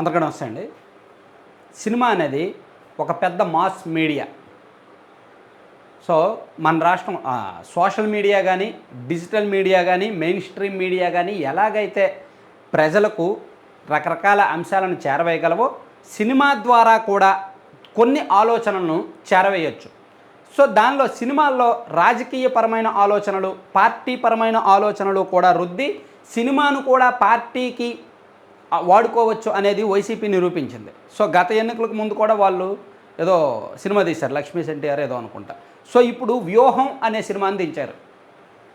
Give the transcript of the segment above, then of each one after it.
అందరికీ వస్తాయండి సినిమా అనేది ఒక పెద్ద మాస్ మీడియా. సో మన రాష్ట్రం సోషల్ మీడియా కానీ డిజిటల్ మీడియా కానీ మెయిన్ స్ట్రీమ్ మీడియా కానీ ఎలాగైతే ప్రజలకు రకరకాల అంశాలను చేరవేయగలవో సినిమా ద్వారా కూడా కొన్ని ఆలోచనలను చేరవేయచ్చు. సో దానిలో సినిమాల్లో రాజకీయపరమైన ఆలోచనలు పార్టీపరమైన ఆలోచనలు కూడా రుద్ది సినిమాను కూడా పార్టీకి వాడుకోవచ్చు అనేది వైసీపీ నిరూపించింది. సో గత ఎన్నికలకు ముందు కూడా వాళ్ళు ఏదో సినిమా తీశారు లక్ష్మీ ఎన్టీఆర్ ఏదో అనుకుంటా. సో ఇప్పుడు వ్యూహం అనే సినిమాని దించారు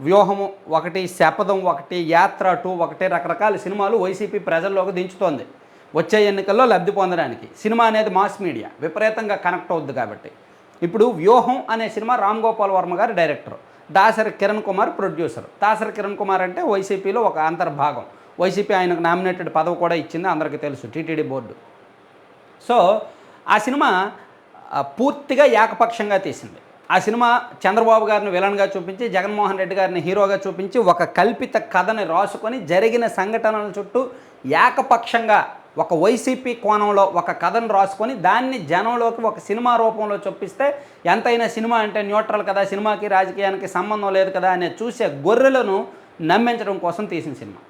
వ్యూహము ఒకటి శపథం ఒకటి యాత్ర టూ ఒకటి రకరకాల సినిమాలు వైసీపీ ప్రజల్లోకి దించుతోంది. వచ్చే ఎన్నికల్లో లబ్ధి పొందడానికి. సినిమా అనేది మాస్ మీడియా విపరీతంగా కనెక్ట్ అవుద్ది కాబట్టి. ఇప్పుడు వ్యూహం అనే సినిమా రామ్ గోపాల్ వర్మ గారు డైరెక్టర్. దాసరి కిరణ్ కుమార్ ప్రొడ్యూసర్. దాసరి కిరణ్ కుమార్ అంటే వైసీపీలో ఒక అంతర్భాగం. వైసీపీ ఆయనకు నామినేటెడ్ పదవి కూడా ఇచ్చింది అందరికీ తెలుసు టీటీడీ బోర్డు. సో ఆ సినిమా పూర్తిగా ఏకపక్షంగా తీసింది. ఆ సినిమా చంద్రబాబు గారిని విలన్గా చూపించి జగన్మోహన్ రెడ్డి గారిని హీరోగా చూపించి ఒక కల్పిత కథని రాసుకొని జరిగిన సంఘటనల చుట్టూ ఏకపక్షంగా ఒక వైసీపీ కోణంలో ఒక కథను రాసుకొని దాన్ని జనంలోకి ఒక సినిమా రూపంలో చొప్పిస్తే ఎంతైనా సినిమా అంటే న్యూట్రల్ కదా సినిమాకి రాజకీయానికి సంబంధం లేదు కదా అనే చూసే గొర్రెలను నమ్మించడం కోసం తీసిన సినిమా.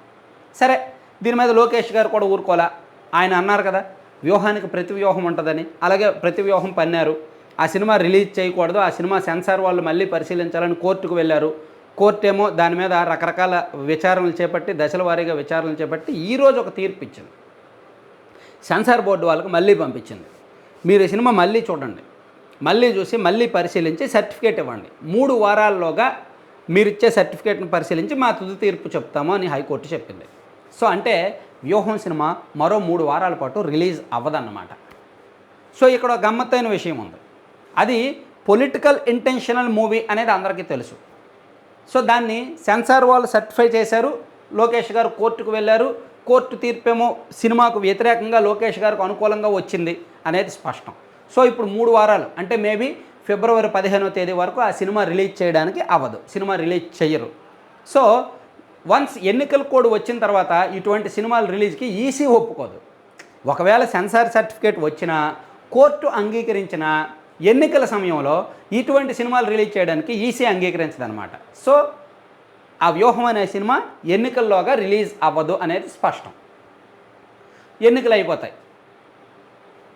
సరే దీని మీద లోకేష్ గారు కూడా ఊరుకోలే ఆయన అన్నారు కదా వ్యూహానికి ప్రతి వ్యూహం ఉంటుందని. అలాగే ప్రతి వ్యూహం పన్నారు. ఆ సినిమా రిలీజ్ చేయకూడదు ఆ సినిమా సెన్సార్ వాళ్ళు మళ్ళీ పరిశీలించాలని కోర్టుకు వెళ్ళారు. కోర్టు ఏమో దాని మీద రకరకాల విచారణలు చేపట్టి దశల వారీగా విచారణలు చేపట్టి ఈరోజు ఒక తీర్పు ఇచ్చింది. సెన్సార్ బోర్డు వాళ్ళకి మళ్ళీ పంపించింది. మీరు ఈ సినిమా మళ్ళీ చూడండి. మళ్ళీ చూసి మళ్ళీ పరిశీలించి సర్టిఫికేట్ ఇవ్వండి. మూడు వారాల్లోగా మీరు ఇచ్చే సర్టిఫికేట్ని పరిశీలించి మా తుది తీర్పు చెప్తాము అని హైకోర్టు చెప్పింది. సో అంటే వ్యూహం సినిమా మరో మూడు వారాల పాటు రిలీజ్ అవ్వదన్నమాట. సో ఇక్కడ గమ్మత్తైన విషయం ఉంది. అది పొలిటికల్ ఇంటెన్షనల్ మూవీ అనేది అందరికీ తెలుసు. సో దాన్ని సెన్సార్ వాళ్ళు సర్టిఫై చేశారు. లోకేష్ గారు కోర్టుకు వెళ్ళారు. కోర్టు తీర్పేమో సినిమాకు వ్యతిరేకంగా లోకేష్ గారికి అనుకూలంగా వచ్చింది అనేది స్పష్టం. సో ఇప్పుడు మూడు వారాలు అంటే మేబీ ఫిబ్రవరి పదిహేనో తేదీ వరకు ఆ సినిమా రిలీజ్ చేయడానికి అవ్వదు. సినిమా రిలీజ్ చేయరు సో వన్స్ ఎన్నికల కోడ్ వచ్చిన తర్వాత ఇటువంటి సినిమాల రిలీజ్కి ఈసీ ఒప్పుకోదు. ఒకవేళ సెన్సార్ సర్టిఫికేట్ వచ్చినా కోర్టు అంగీకరించిన ఎన్నికల సమయంలో ఇటువంటి సినిమాలు రిలీజ్ చేయడానికి ఈసీ అంగీకరించదనమాట సో ఆ వ్యూహం అనే సినిమా ఎన్నికల్లోగా రిలీజ్ అవ్వదు అనేది స్పష్టం. ఎన్నికలు అయిపోతాయి.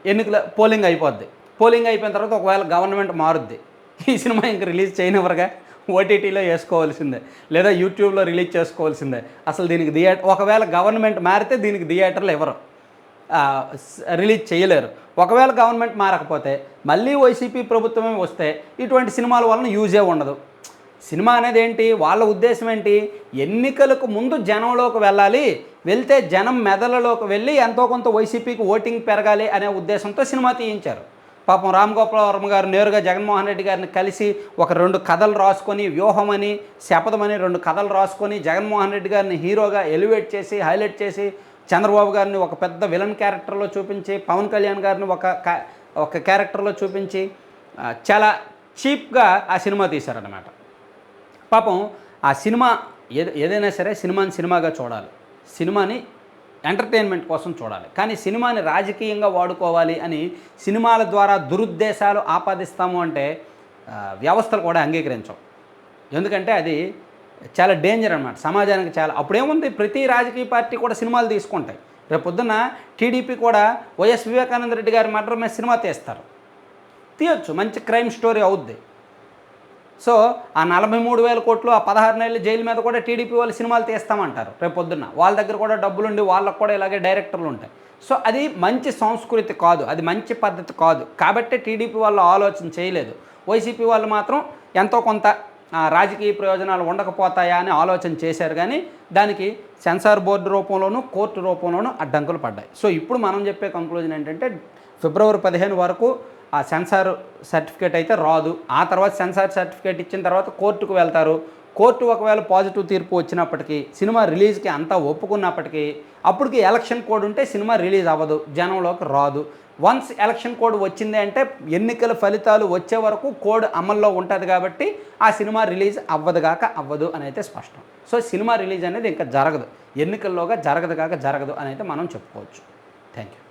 ఎన్నికల పోలింగ్ అయిపోద్ది. పోలింగ్ అయిపోయిన తర్వాత ఒకవేళ గవర్నమెంట్ మారుద్ది. ఈ సినిమా ఇంక రిలీజ్ చేయనివ్వరుగా. ఓటీటీలో వేసుకోవాల్సిందే లేదా యూట్యూబ్లో రిలీజ్ చేసుకోవాల్సిందే. అసలు దీనికి థియేటర్ ఒకవేళ గవర్నమెంట్ మారితే దీనికి థియేటర్లు ఎవరు? రిలీజ్ చేయలేరు. ఒకవేళ గవర్నమెంట్ మారకపోతే మళ్ళీ వైసీపీ ప్రభుత్వమే వస్తే ఇటువంటి సినిమాల వలన యూజే ఉండదు. సినిమా అనేది ఏంటి? వాళ్ళ ఉద్దేశం ఏంటి? ఎన్నికలకు ముందు జనంలోకి వెళ్ళాలి వెళ్తే జనం మెదళ్ళలోకి వెళ్ళి ఎంతో కొంత వైసీపీకి ఓటింగ్ పెరగాలి అనే ఉద్దేశంతో సినిమా తీయించారు. పాపం రామ్ గోపాల్ వర్మ గారు నేరుగా జగన్మోహన్ రెడ్డి గారిని కలిసి ఒక రెండు కథలు రాసుకొని వ్యూహమని శపథమని రెండు కథలు రాసుకొని జగన్మోహన్ రెడ్డి గారిని హీరోగా ఎలివేట్ చేసి హైలైట్ చేసి చంద్రబాబు గారిని ఒక పెద్ద విలన్ క్యారెక్టర్లో చూపించి పవన్ కళ్యాణ్ గారిని ఒక ఒక క్యారెక్టర్లో చూపించి చాలా చీప్గా ఆ సినిమా తీశారన్నమాట. పాపం ఆ సినిమా ఏది ఏదైనా సరే సినిమాని సినిమాగా చూడాలి. సినిమాని ఎంటర్టైన్మెంట్ కోసం చూడాలి. కానీ సినిమాని రాజకీయంగా వాడుకోవాలి అని సినిమాల ద్వారా దురుద్దేశాలు ఆపాదిస్తాము అంటే వ్యవస్థలు కూడా అంగీకరించవు. ఎందుకంటే అది చాలా డేంజర్ అనమాట సమాజానికి చాలా అప్పుడేముంది? ప్రతి రాజకీయ పార్టీ కూడా సినిమాలు తీసుకుంటాయి. రేపు పొద్దున్న టీడీపీ కూడా వైఎస్ వివేకానంద రెడ్డి గారి మర్డర్ మీద సినిమా తీస్తారు. తీయొచ్చు మంచి క్రైమ్ స్టోరీ అవుద్ది. సో ఆ నలభై మూడు వేల కోట్లు ఆ పదహారు నెలల జైలు మీద కూడా టీడీపీ వాళ్ళు సినిమాలు తీస్తామంటారు రేపు పొద్దున్న. వాళ్ళ దగ్గర కూడా డబ్బులు ఉండి వాళ్ళకు కూడా ఇలాగే డైరెక్టర్లు ఉంటాయి. సో అది మంచి సంస్కృతి కాదు. అది మంచి పద్ధతి కాదు. కాబట్టి టీడీపీ వాళ్ళు ఆలోచన చేయలేదు. వైసీపీ వాళ్ళు మాత్రం ఎంతో కొంత రాజకీయ ప్రయోజనాలు ఉండకపోతాయా అని ఆలోచన చేశారు. కానీ దానికి సెన్సార్ బోర్డు రూపంలోనూ కోర్టు రూపంలోనూ అడ్డంకులు పడ్డాయి. సో ఇప్పుడు మనం చెప్పే కంక్లూజన్ ఏంటంటే ఫిబ్రవరి పదిహేను వరకు ఆ సెన్సార్ సర్టిఫికేట్ అయితే రాదు. ఆ తర్వాత సెన్సార్ సర్టిఫికేట్ ఇచ్చిన తర్వాత కోర్టుకు వెళ్తారు. కోర్టు ఒకవేళ పాజిటివ్ తీర్పు వచ్చినప్పటికీ సినిమా రిలీజ్కి అంతా ఒప్పుకున్నప్పటికీ అప్పటికి ఎలక్షన్ కోడ్ ఉంటే సినిమా రిలీజ్ అవ్వదు. జనంలోకి రాదు. వన్స్ ఎలక్షన్ కోడ్ వచ్చింది అంటే ఎన్నికల ఫలితాలు వచ్చే వరకు కోడ్ అమల్లో ఉంటుంది కాబట్టి ఆ సినిమా రిలీజ్ అవ్వదు కాక అవ్వదు అని అయితే స్పష్టం. సో సినిమా రిలీజ్ అనేది ఇంకా జరగదు. ఎన్నికల్లోగా జరగదు కాక జరగదు అని అయితే మనం చెప్పుకోవచ్చు. Thank you